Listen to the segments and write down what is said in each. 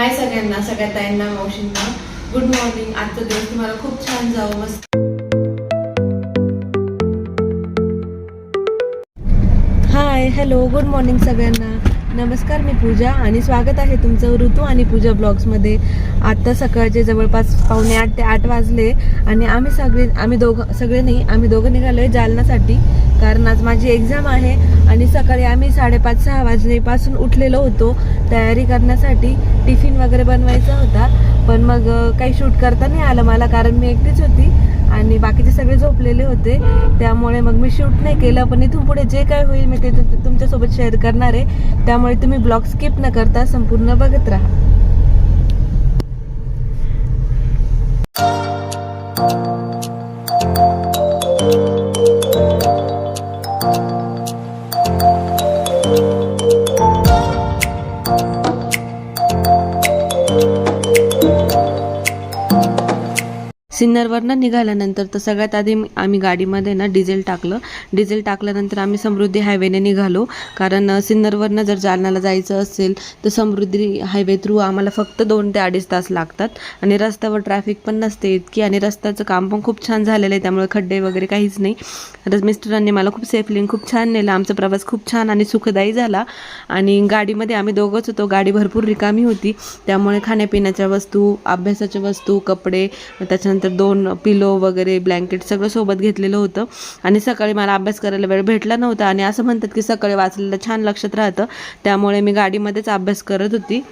हाय सगळ्यांना सगळ्या ताईंना मावशींना. गुड मॉर्निंग आजचा दिवस तुम्हाला खूप छान जावं मस्त. हाय हॅलो गुड मॉर्निंग सगळ्यांना. नमस्कार मी पूजा आणि स्वागत आहे तुमचं ऋतू आणि पूजा ब्लॉग्समध्ये. आत्ता सकाळचे जवळपास पावणे आठ ते आठ वाजले आणि आम्ही सगळे आम्ही दोघं सगळे नाही आम्ही दोघं निघालो आहे जालनासाठी. कारण आज माझी एक्झाम आहे आणि सकाळी आम्ही साडेपाच सहा वाजलेपासून उठलेलो होतो तयारी करण्यासाठी. टिफिन वगैरे बनवायचा होता पण मग काही शूट करता नाही आलं मला कारण मी एकटीच होती आणि बाकीचे सगळे झोपलेले होते. त्यामुळे मग मी शूट नाही केलं पण इथून पुढे जे काय होईल मी ते तुमच्यासोबत शेअर करणार आहे. त्यामुळे तुम्ही ब्लॉग स्किप न करता संपूर्ण बघत राहा. सिन्नरवरनं निघाल्यानंतर तर सगळ्यात आधी आम्ही गाडीमध्ये ना डिझेल टाकलं. डिझेल टाकल्यानंतर आम्ही समृद्धी हायवेने निघालो. कारण सिन्नरवरनं जर जालन्याला जायचं असेल तर समृद्धी हायवे थ्रू आम्हाला फक्त दोन ते अडीच तास लागतात. आणि रस्त्यावर ट्रॅफिक पण नसते इतकी आणि रस्त्याचं काम पण खूप छान झालेलं आहे. त्यामुळे खड्डे वगैरे काहीच नाही. तर मिस्टरांनी मला खूप सेफली खूप छान नेलं. आमचा प्रवास खूप छान आणि सुखदायी झाला. आणि गाडीमध्ये आम्ही दोघंच होतो. गाडी भरपूर रिकामी होती. त्यामुळे खाण्यापिण्याच्या वस्तू अभ्यासाच्या वस्तू कपडे त्याच्यानंतर दोन पिलो वगैरे ब्लँकेट सगळं सोबत घेतलेलं होतं. आणि सकाळी मला अभ्यास करायला वेळ भेटला नव्हता. आणि असं म्हणतात की सकाळी वाचलेलं छान लक्षात राहतं. त्यामुळे मी गाडीमध्येच अभ्यास करत होती.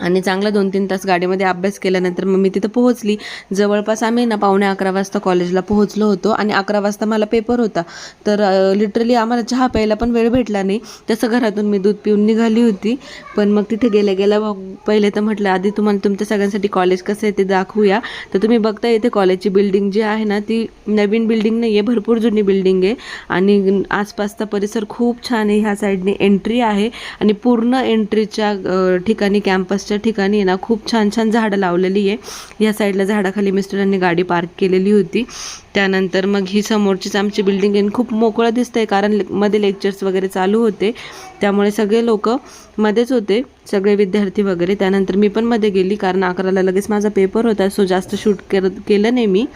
आणि चांगला दोन तीन तास गाडीमध्ये अभ्यास केल्यानंतर मग मी तिथं पोहोचली. जवळपास आम्ही ना पावणे अकरा वाजता कॉलेजला पोहोचलो होतो आणि अकरा वाजता मला पेपर होता. तर लिटरली आम्हाला चहा प्यायला पण वेळ भेटला नाही. तसं घरातून मी दूध पिऊन निघाली होती. पण मग तिथे गेल्या गेल्या पहिले तर म्हटलं आधी तुम्हाला तुमच्या सगळ्यांसाठी कॉलेज कसं आहे ते दाखवूया. तर तुम्ही बघता इथे कॉलेजची बिल्डिंग जी आहे ना ती नवीन बिल्डिंग नाही आहे भरपूर जुनी बिल्डिंग आहे. आणि आसपासचा परिसर खूप छान आहे. ह्या साईडने एंट्री आहे. आणि पूर्ण एंट्रीच्या ठिकाणी कॅम्पस आसपासच्या ठिकाणी आहे ना खूप छान छान झाडं लावलेली आहे. या साईडला झाडाखाली मिस्टरांनी गाडी पार्क केलेली होती. त्यानंतर मग ही समोरचीच आमची बिल्डिंग आहे. खूप मोकळं दिसतंय कारण मध्ये लेक्चर्स वगैरे चालू होते. त्यामुळे सगळे लोक मध्येच होते. सगळे विद्यार्थी वगैरे. त्यानंतर मी पण मध्ये गेली कारण अकराला लगेच माझा पेपर होता. सो जास्त शूट करत केलं नाही मी.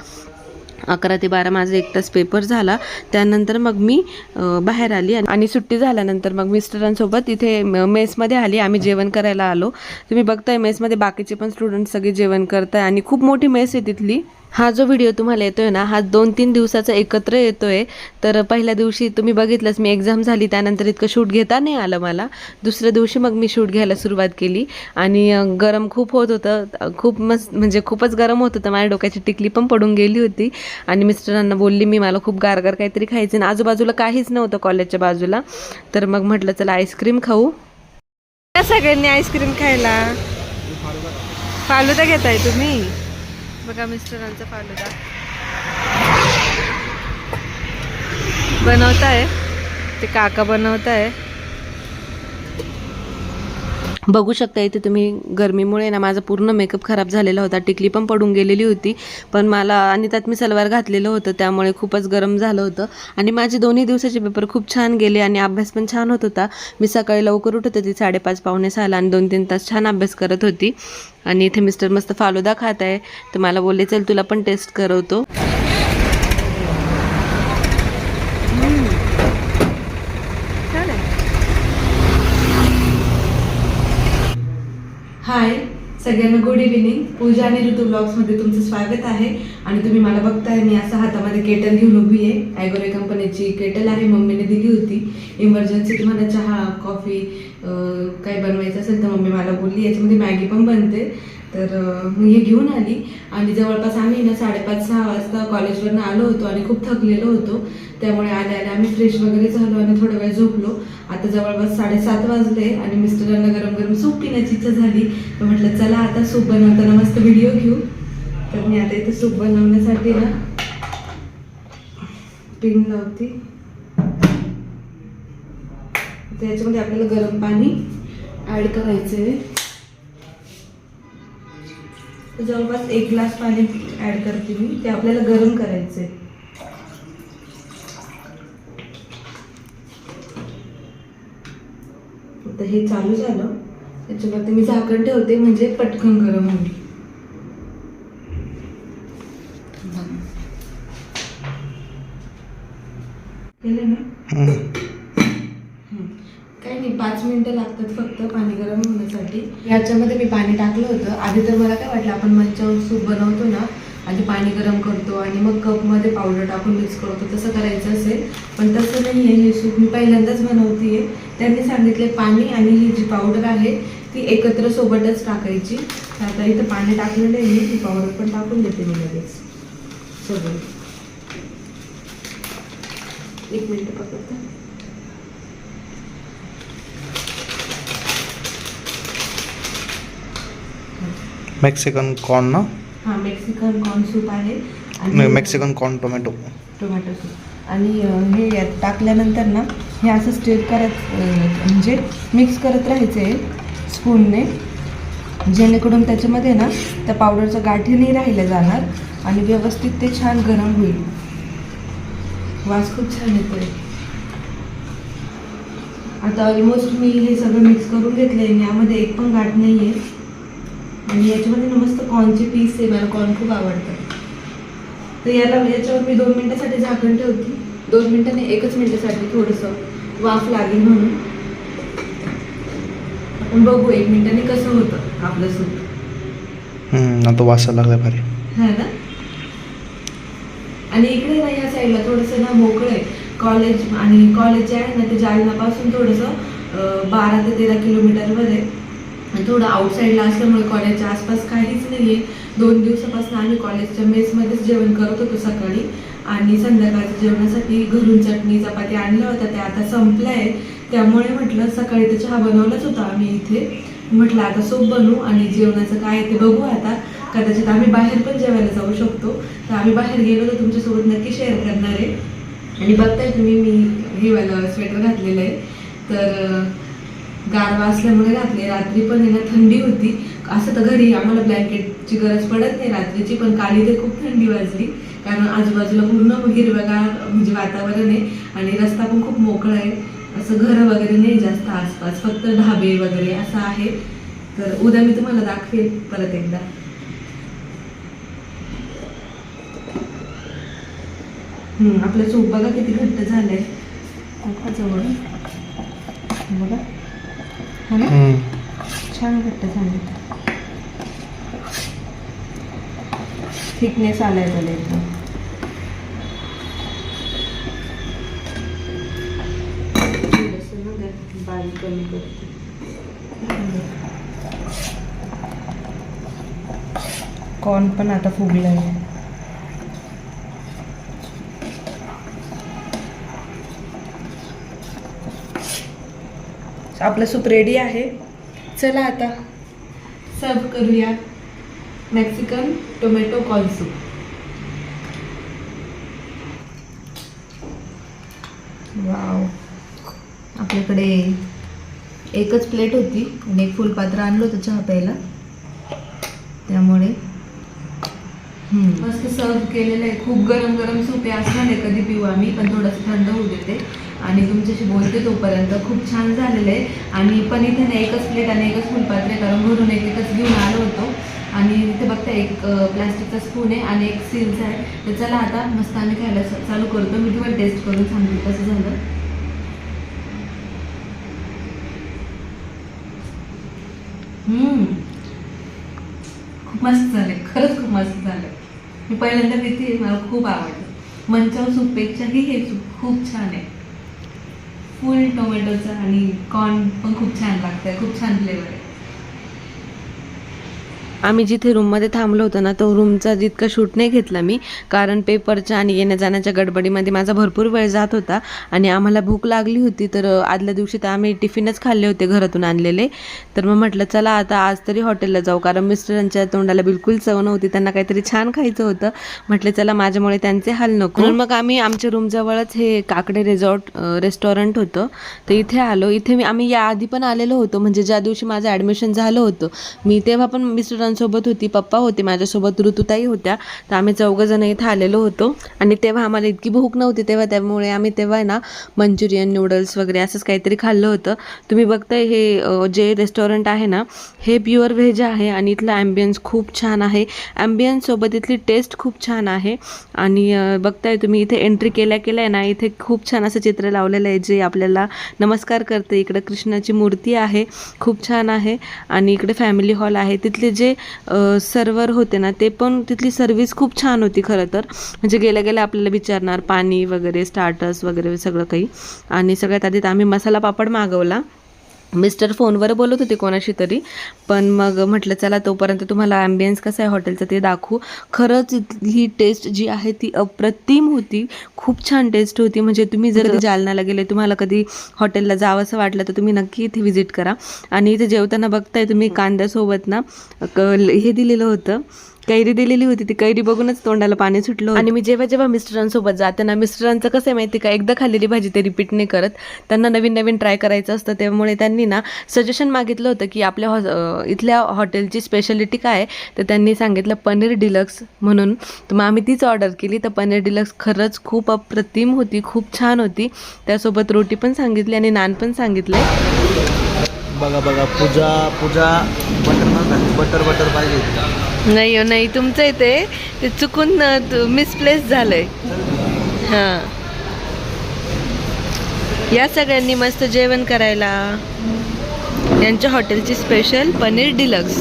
अकरा ते बारा माझा एक तास पेपर झाला. त्यानंतर मग मी बाहेर आली आणि- आणि सुट्टी झाल्यानंतर मग मिस्टरांसोबत इथे मेसमध्ये आली. आम्ही जेवण करायला आलो. तुम्ही बघताय मेसमध्ये बाकीचे पण स्टुडंट सगळे जेवण करताय आणि खूप मोठी मेस आहे तिथली. हा जो व्हिडिओ तुम्हाला येतोय ना हा दोन तीन दिवसाचा एकत्र येतोय. तर पहिल्या दिवशी तुम्ही बघितलंच मी एक्झाम झाली त्यानंतर इतकं शूट घेता नाही आलं मला. दुसऱ्या दिवशी मग मी शूट घ्यायला सुरुवात केली. आणि गरम खूप होत होतं. खूप मस्त म्हणजे खूपच गरम होत होतं. माझ्या डोक्याची टिकली पण पडून गेली होती. आणि मिस्टरांना बोलली मी मला खूप गारगार काहीतरी खायचं आणि आजूबाजूला काहीच नव्हतं कॉलेजच्या बाजूला. तर मग म्हटलं चला आईस्क्रीम खाऊ. सगळ्यांनी आईस्क्रीम खायला? फालुदा घेताय तुम्ही. बघा मिस्टरांचा फालुदा. बनवताय? ते काका बनवताय? बघू शकता इथे तुम्ही गरमीमुळे ना माझा पूर्ण मेकअप खराब झालेला होता. टिकली पण पडून गेलेली होती. पण मला आणि त्यात मी सलवार घातलेलं होतं त्यामुळे खूपच गरम झालं होतं. आणि माझे दोन्ही दिवसाचे पेपर खूप छान गेले आणि अभ्यास पण छान होत होता. मी सकाळी लवकर उठत होती साडेपाच पावणे सहाला आणि दोन तीन तास छान अभ्यास करत होती. आणि इथे मिस्टर मस्त फालुदा खात आहे. तर मला बोलले चल तुला पण टेस्ट करवतो छान आहे हाय सगळ्यांना गुड इव्हिनिंग पूजा आणि ऋतू ब्लॉग्समध्ये तुमचं स्वागत आहे. आणि तुम्ही मला बघताय मी असं हातामध्ये केटल घेऊन उभी आहे. ॲगोरे कंपनीची केटल आहे मम्मीने दिली होती. इमर्जन्सी तुम्हाला चहा कॉफी काही बनवायचं असेल तर मम्मी मला बोलली. याच्यामध्ये मॅगी पण बनते. तर मी हे घेऊन आली आणि जवळपास आम्ही ना साडेपाच सहा वाजता कॉलेजवरनं आलो होतो आणि खूप थकलेलो होतो. त्यामुळे आल्या आल्या आम्ही फ्रेश वगैरे झालो आणि थोडा वेळ झोपलो. आता जवळपास साडेसात वाजले आणि मिस्टरांना गरम गरम सूप पिण्याची इच्छा झाली. तर म्हटलं चला आता सूप बनवताना मस्त व्हिडिओ घेऊ. तर मी आता इथे सूप बनवण्यासाठी ना पिन लावते. त्याच्यामध्ये आपल्याला गरम पाणी ॲड करायचं आहे जवळपास एक ग्लास पाणी ॲड करते मी. ते आपल्याला गरम करायचं आहे आता हे चालू झालं. त्याच्यावरती मी झाकण ठेवते म्हणजे पटकन गरम होईल. केलं ना. हं. काही नाही पाच मिनिटं लागतात फक्त पाणी गरम होती याच्यामध्ये मी पाणी टाकलं होतं. आधी तर मला काय वाटलं आपण मच्छावर सूप बनवतो ना आधी पाणी गरम करतो आणि मग कपमध्ये पावडर टाकून मिक्स करतो. तसं करायचं असेल पण तसं नाही आहे. हे सूप मी पहिल्यांदाच बनवते त्यांनी सांगितले पाणी आणि ही जी पावडर आहे ती एकत्र सोबतच टाकायची. आता इथं पाणी टाकलेलं आहे मी ती पावडर पण टाकून देते मी लगेच. सोबत. एक मिनिट पकडते. मेक्सिकन कॉर्न ना? हा मेक्सिकन कॉर्न सूप आहे. मे- Mexican corn tomato. Tomato soup. आणि हे यात टाकल्यानंतर ना हे असं स्टीर करत म्हणजे मिक्स करत राहायचं आहे स्पूनने जेणेकरून त्याच्यामध्ये ना त्या पावडरचं गाठी नाही राहिल्या जाणार आणि व्यवस्थित ते छान गरम होईल. वास खूप छान येतोय. आता ऑलमोस्ट मी हे सगळं मिक्स करून घेतलंय. आणि यामध्ये एक पण गाठ नाही आहे आणि याच्यामध्ये ना मस्त कॉर्नचे पीस आहे मला कॉर्न खूप आवडतात. तर याला याच्यावर मी दोन मिनिटासाठी झाकण ठेवते. दोन मिनिटांनी एकच मिनिटासाठी थोडंसं वाफ लागेल म्हणून. आपण बघू एक मिनिटांनी कसं होतं आपलं सूप. आता वासायला लागला भारी. हा ना? आणि इकडे ना या साईडला थोडंसं ना मोकळं आहे. कॉलेज आणि कॉलेज जे आहे ना ते जालन्यापासून थोडंसं बारा ते तेरा किलोमीटरवर आहे. म्हणजे थोडं आउटसाईडला असल्यामुळे कॉलेजच्या आसपास काहीच नाही आहे दोन दिवसापासून आम्ही कॉलेजच्या मेसमध्येच जेवण करत होतो सकाळी. आणि संध्याकाळच्या जेवणासाठी घरून चटणी चपाती आणल्या होत्या. त्या आता संपल्या आहे त्यामुळे म्हटलं सकाळी तर चहा बनवलाच होता आम्ही इथे. म्हटलं आता सूप बनवू आणि जेवणाचं काय आहे ते बघू आता. कदाचित आम्ही बाहेर पण जेवायला जाऊ शकतो. तर आम्ही बाहेर गेलो तर तुमच्यासोबत नक्की शेअर करणार आहे. आणि बघताय तुम्ही मी हे वाला स्वेटर घातलेलं आहे. तर गारवा असल्यामुळे घातले रात्री पण आहे ना थंडी होती. असं तर घरी आम्हाला ब्लँकेटची गरज पडत नाही रात्रीची पण काली ते खूप थंडी वाजली. कारण आजूबाजूला पूर्ण हिरवगार म्हणजे वातावरण आहे. आणि रस्ता पण खूप मोकळा आहे. असं घरं वगैरे नाही जास्त आसपास फक्त ढाबे वगैरे असं आहे. तर उद्या मी तुम्हाला दाखवेल परत एकदा. हम्म, आपलं चोप बघा किती घट्ट झालंय. बघा. हा ना. छान घट्ट थिकनेस आलाय त्याला एकदम. बारीक कमी करते कॉर्न पण आता फुगलाय. आपलं सूप रेडी आहे. चला आता. सर्व करूया Mexican tomato corn soup wow आपल्याकडे एकच प्लेट होती आणि एक फुलपात्र आणलं होतं चहा प्यायला. त्यामुळे. मस्त सर्व केलेलं आहे. खूप गरम गरम सूप आहे. असं नाही कधी पिऊ आम्ही पण थोडंसं थंड होऊ देते. आणि तुमच्याशी बोलते तोपर्यंत खूप छान झालेलं आहे. आणि पण इथे ना एकच प्लेट आणि एकच फुलपात्रे आहे कारण घरून एक एकच घेऊन आलो होतो. आणि इथे बघता एक प्लास्टिकचा स्पून आहे आणि एक सिल्स आहे. तर चला आता मस्त आम्ही खायला चालू करतो. मी तुम्हाला टेस्ट करून सांगते कसं झालं. हम्म. खूप मस्त झाले खरंच खूप मस्त झालं मी पहिल्यांदा किती मला खूप आवडलं. मंचाव सूपपेक्षाही हे सूप खूप छान आहे. फुल टोमॅटोचं आणि कॉर्न पण खूप छान लागतंय खूप छान फ्लेवर आहे. आम्ही जिथे रूममध्ये थांबलो होतो ना तो रूमचा जितका शूट नाही घेतला मी कारण पेपरच्या आणि येण्या जाण्याच्या गडबडीमध्ये माझा भरपूर वेळ जात होता आणि आम्हाला भूक लागली होती तर आदल्या दिवशी तर आम्ही टिफिनच खाल्ले होते घरातून आणलेले. तर मग म्हटलं चला आता आज तरी हॉटेलला जाऊ. कारण मिस्टरांच्या तोंडाला बिलकुल चव नव्हती त्यांना काहीतरी छान खायचं होतं. म्हटलं चला माझ्यामुळे त्यांचे हाल नको. म्हणून मग आम्ही आमच्या रूमजवळच हे काकडे रिझॉर्ट रेस्टॉरंट होतं. तर इथे आलो. इथे मी आम्ही याआधी पण आलेलो होतो. म्हणजे ज्या दिवशी माझं ॲडमिशन झालं होतं मी तेव्हा पण मिस्टर मिस्टरांसोबत होती पप्पा होते माझ्यासोबत ऋतुताई होत्या. तर आम्ही चौघंजण इथं आलेलो होतो. आणि तेव्हा आम्हाला इतकी भूक नव्हती तेव्हा त्यामुळे आम्ही तेव्हा ना मंचुरियन नूडल्स वगैरे असंच काहीतरी खाल्लं होतं. तुम्ही बघताय हे जे रेस्टॉरंट आहे ना हे प्युअर व्हेज आहे आणि इथलं ॲम्बियन्स खूप छान आहे. ॲम्बियन्ससोबत इथली टेस्ट खूप छान आहे. आणि बघताय तुम्ही इथे एंट्री केल्या केल्या ना इथे खूप छान असं चित्र लावलेलं आहे जे आपल्याला नमस्कार करते. इकडे कृष्णाची मूर्ती आहे खूप छान आहे. आणि इकडे फॅमिली हॉल आहे. तिथले जे सर्वर होते ना ते पण तिथली सर्व्हिस खूप छान होती खरं तर. म्हणजे गेल्या गेल्या आपल्याला विचारणार पाणी वगैरे स्टार्टर्स वगैरे सगळं काही. आणि सगळ्यात आधी तर आम्ही मसाला पापड मागवला. मिस्टर फोनवर बोलत होते कोणाशी तरी पण मग म्हटलं चला तोपर्यंत तुम्हाला ॲम्बियन्स कसं आहे हॉटेलचं ते दाखवू. खरंच इथली टेस्ट जी आहे ती अप्रतिम होती. खूप छान टेस्ट होती. म्हणजे तुम्ही जर कधी जालन्याला गेले तुम्हाला कधी हॉटेलला जावं असं वाटलं तर तुम्ही नक्की इथे व्हिजिट करा. आणि इथे जेवताना बघताय तुम्ही कांद्यासोबत ना हे दिलेलं होतं. कैरी दिलेली होती ती कैरी बघूनच तोंडाला पाणी सुटलं होतं. आणि मी जेव्हा जेव्हा मिस्टरांसोबत जाते ना मिस्टरांचं कसं आहे माहिती का एकदा खाल्लेली भाजी ते रिपीट नाही करत. त्यांना नवीन नवीन ट्राय करायचं असतं त्यामुळे त्यांनी ना सजेशन मागितलं होतं की आपल्या हॉ इथल्या हॉटेलची स्पेशालिटी काय आहे तर त्यांनी सांगितलं पनीर डिलक्स म्हणून. तर मग आम्ही तीच ऑर्डर केली तर पनीर डिलक्स खरंच खूप अप्रतिम होती खूप छान होती. त्यासोबत रोटी पण सांगितली आणि नान पण सांगितले. बघा बघा Pooja Pooja butter butter butter पाहिजे. नाही हो नाही. तुमचं इथे ते. चुकून मिसप्लेस झालंय. हां. या सगळ्यांनी मस्त जेवण करायला. यांच्या हॉटेलची स्पेशल पनीर डिलक्स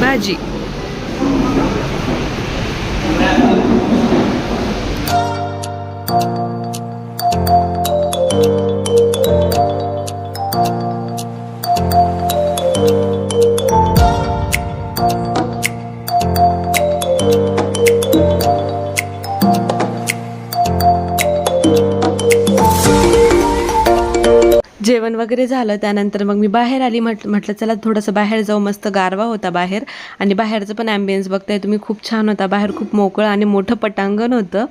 भाजी. जेवण वगैरे झालं त्यानंतर मग मी बाहेर आली म्हट म्हटलं चला थोडंसं बाहेर जाऊ मस्त गारवा होता बाहेर. आणि बाहेरचं पण ॲम्बियन्स बघताय तुम्ही खूप छान होता. बाहेर खूप मोकळं आणि मोठं पटांगण होतं.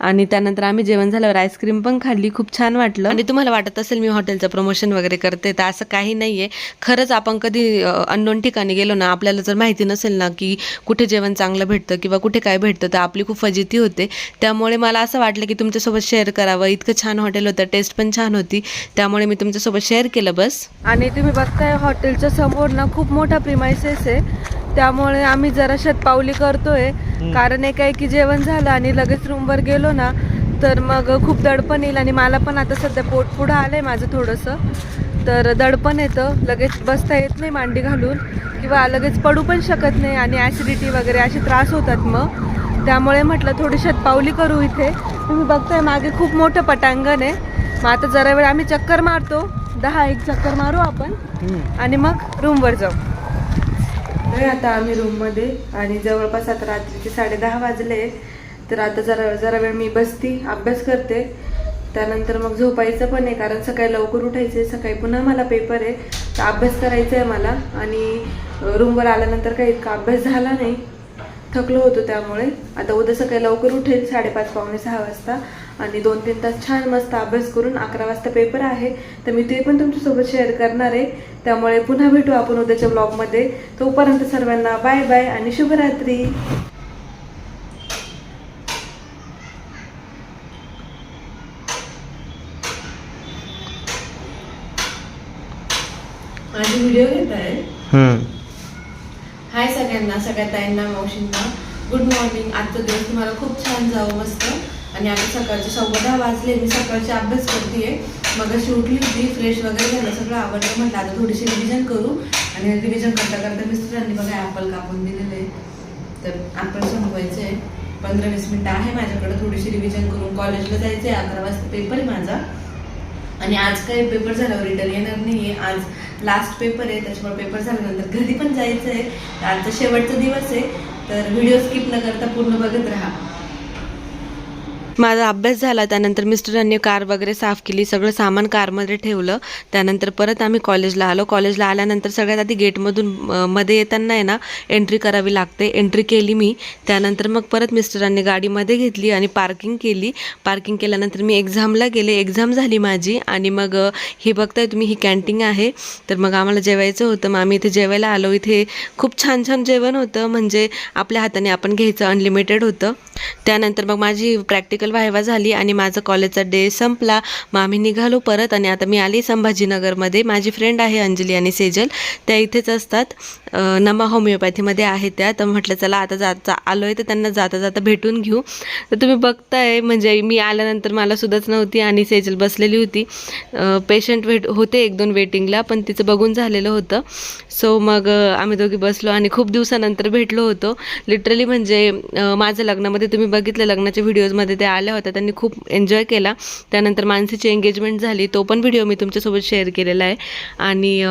आणि त्यानंतर आम्ही जेवण झाल्यावर आईस्क्रीम पण खाल्ली खूप छान वाटलं. आणि तुम्हाला वाटत असेल मी हॉटेलचं प्रमोशन वगैरे करते तर असं काही नाही आहे खरंच आपण कधी अननोन ठिकाणी गेलो ना आपल्याला जर माहिती नसेल ना की कुठे जेवण चांगलं भेटतं किंवा कुठे काय भेटतं तर आपली खूप फजिती होते. त्यामुळे मला असं वाटलं की तुमच्यासोबत शेअर करावं. इतकं छान हॉटेल होतं टेस्ट पण छान होती. त्यामुळे मी तुमच्यासोबत शेअर केलं बस. आणि तुम्ही बघताय हॉटेलच्या समोर ना खूप मोठा प्रिमायसेस आहे. त्यामुळे आम्ही जरा शतपावली करतोय. कारण एक आहे की जेवण झालं आणि लगेच रूमवर गेलो ना तर मग खूप दडपण येईल आणि मला पण आता सध्या पोट पुढं आलंय माझं थोडंसं. तर दडपण येतं. लगेच बसता येत नाही मांडी घालून किंवा लगेच पडू पण शकत नाही आणि ॲसिडिटी वगैरे असे त्रास होतात मग. त्यामुळे म्हटलं थोडी शतपावली करू इथे. तुम्ही बघताय मागे खूप मोठं पटांगण आहे. मग आता जरा वेळ आम्ही चक्कर मारतो. दहा एक चक्कर मारू आपण. आणि मग रूमवर जाऊ. तर आता आम्ही रूममध्ये आणि जवळपास आता रात्रीचे साडे दहा वाजले तर आता जरा जरा वेळ मी बसती अभ्यास करते. त्यानंतर मग झोपायचं पण आहे कारण सकाळी लवकर उठायचं आहे सकाळी पुन्हा मला पेपर आहे. तर अभ्यास करायचा आहे मला. आणि रूमवर आल्यानंतर काही इतका अभ्यास झाला नाही. थकलो होतो त्यामुळे. आता उद्या सकाळी लवकर उठेल साडेपाच पावणे सहा वाजता. आणि दोन तीन तास छान मस्त अभ्यास करून अकरा वाजता पेपर आहे. तर मी ते पण तुमच्यासोबत शेअर करणार आहे. त्यामुळे पुन्हा भेटू आपण उद्याच्या ब्लॉगमध्ये तोपर्यंत सर्वांना बाय बाय आणि शुभरात्री. माझी व्हिडिओ घेत आहे हम्म. हाय सगळ्यांना सगळ्या ताईंना मावशींना. गुड मॉर्निंग आजचा दिवस तुम्हाला खूप छान जावं मस्त. आणि आता सकाळचे सव्वा दहा वाजले मी सकाळचे अभ्यास करते मग अशी उठली होती फ्रेश वगैरे झालं सगळं आवडलं म्हटलं आता थोडीशी रिव्हिजन करू. आणि रिव्हिजन करता करता मिस्टरांनी बघा ॲपल कापून दिलेलं आहे तर ॲपल संपवायचं आहे पंधरा वीस मिनटं आहे माझ्याकडे थोडीशी रिव्हिजन करून कॉलेजला जायचं आहे अकरा वाजता पेपर आहे माझा. आणि आज काही पेपर झाल्यावर रिटर्न येणार नाही आहे आज लास्ट पेपर आहे त्याच्यामुळे पेपर झाल्यानंतर घरी पण जायचं आहे आजचा शेवटचा दिवस आहे. तर व्हिडिओ स्किप न करता पूर्ण बघत राहा. माझा अभ्यास झाला त्यानंतर मिस्टरांनी कार वगैरे साफ केली सगळं सामान कारमध्ये ठेवलं. त्यानंतर परत आम्ही कॉलेजला आलो. कॉलेजला आल्यानंतर सगळ्यात आधी गेटमधून मध्ये येताना आहे ना एंट्री करावी लागते. एंट्री केली मी. त्यानंतर मग परत मिस्टरांनी गाडीमध्ये घेतली आणि पार्किंग केली. पार्किंग केल्यानंतर मी एक्झामला गेले. एक्झाम झाली माझी आणि मग हे बघताय तुम्ही ही कॅन्टीन आहे. तर मग आम्हाला जेवायचं होतं. मग आम्ही इथे जेवायला आलो. इथे खूप छान छान जेवण होतं. म्हणजे आपल्या हाताने आपण घ्यायचं अनलिमिटेड होतं. त्यानंतर मग माझी प्रॅक्टिकल व्हायवा झाली आणि माझं कॉलेजचा डे संपला. मग आम्ही निघालो परत आणि आता मी आली संभाजीनगरमध्ये. माझी फ्रेंड आहे अंजली आणि सेजल. त्या इथेच असतात. नमा होमिओपॅथीमध्ये आहे त्या. तर म्हटलं चला आता जाता आलो आहे तर त्यांना जाता जाता भेटून घेऊ. तर तुम्ही बघताय म्हणजे मी आल्यानंतर मला सुद्धाच नव्हती आणि सेजल बसलेली होती. पेशंट वेट होते एक दोन वेटिंगला पण तिचं बघून झालेलं होतं. सो मग आम्ही दोघी बसलो आणि खूप दिवसानंतर भेटलो होतो. लिटरली म्हणजे माझं लग्नामध्ये तुम्ही बघितलं लग्नाच्या व्हिडिओजमध्ये त्या आल्या होत्या त्यांनी खूप एन्जॉय केला. त्यानंतर मानसीची एंगेजमेंट झाली तो पण व्हिडिओ मी तुमच्यासोबत शेअर केलेला आहे. आणि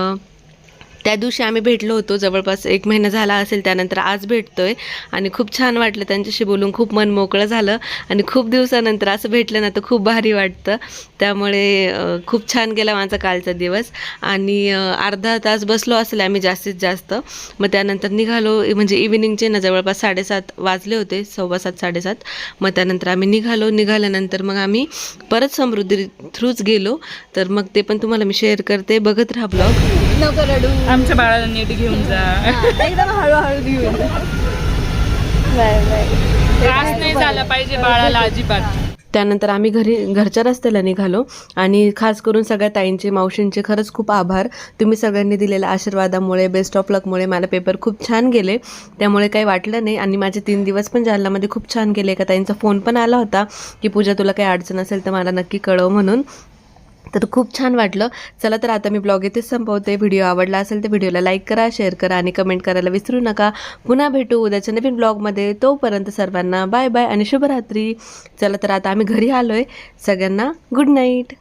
त्या दिवशी आम्ही भेटलो होतो. जवळपास एक महिना झाला असेल त्यानंतर आज भेटतो आहे आणि खूप छान वाटलं त्यांच्याशी बोलून. खूप मन मोकळं झालं. आणि खूप दिवसानंतर असं भेटलं ना तर खूप भारी वाटतं. त्यामुळे खूप छान गेला माझा कालचा दिवस. आणि अर्धा तास बसलो असेल आम्ही जास्तीत जास्त. मग त्यानंतर निघालो. म्हणजे इव्हिनिंगचे ना जवळपास साडेसात वाजले होते. सव्वा सात साडेसात. मग त्यानंतर आम्ही निघालो. निघाल्यानंतर मग आम्ही परत समृद्धी थ्रूच गेलो. तर मग ते पण तुम्हाला मी शेअर करते. बघत राहा ब्लॉग आमच्या बाळाला नीट घेऊन जा. एकदम हळूहळू घेऊन. त्रास नाही झाला पाहिजे बाळाला अजिबात. त्यानंतर आम्ही घरी घरच्या रस्त्याला निघालो आणि खास करून सगळ्या ताईंचे मावशींचे खरंच खूप आभार. तुम्ही सगळ्यांनी दिलेल्या आशीर्वादामुळे बेस्ट ऑफ लकमुळे मला पेपर खूप छान गेले. त्यामुळे काही वाटलं नाही आणि माझे तीन दिवस पण जालन्यामध्ये खूप छान गेले. एका ताईंचा फोन पण आला होता की पूजा तुला काही अडचण असेल तर मला नक्की कळव म्हणून. तर खूप छान वाटलं. चला तर आता मी ब्लॉग इथेच संपवते. व्हिडिओ आवडला असेल तर व्हिडिओला लाईक करा शेअर करा आणि कमेंट करायला विसरू नका. पुन्हा भेटू उद्याच्या नवीन ब्लॉगमध्ये. तोपर्यंत सर्वांना बाय बाय आणि शुभरात्री. चला तर आता आम्ही घरी आलो आहे सगळ्यांना गुड नाईट.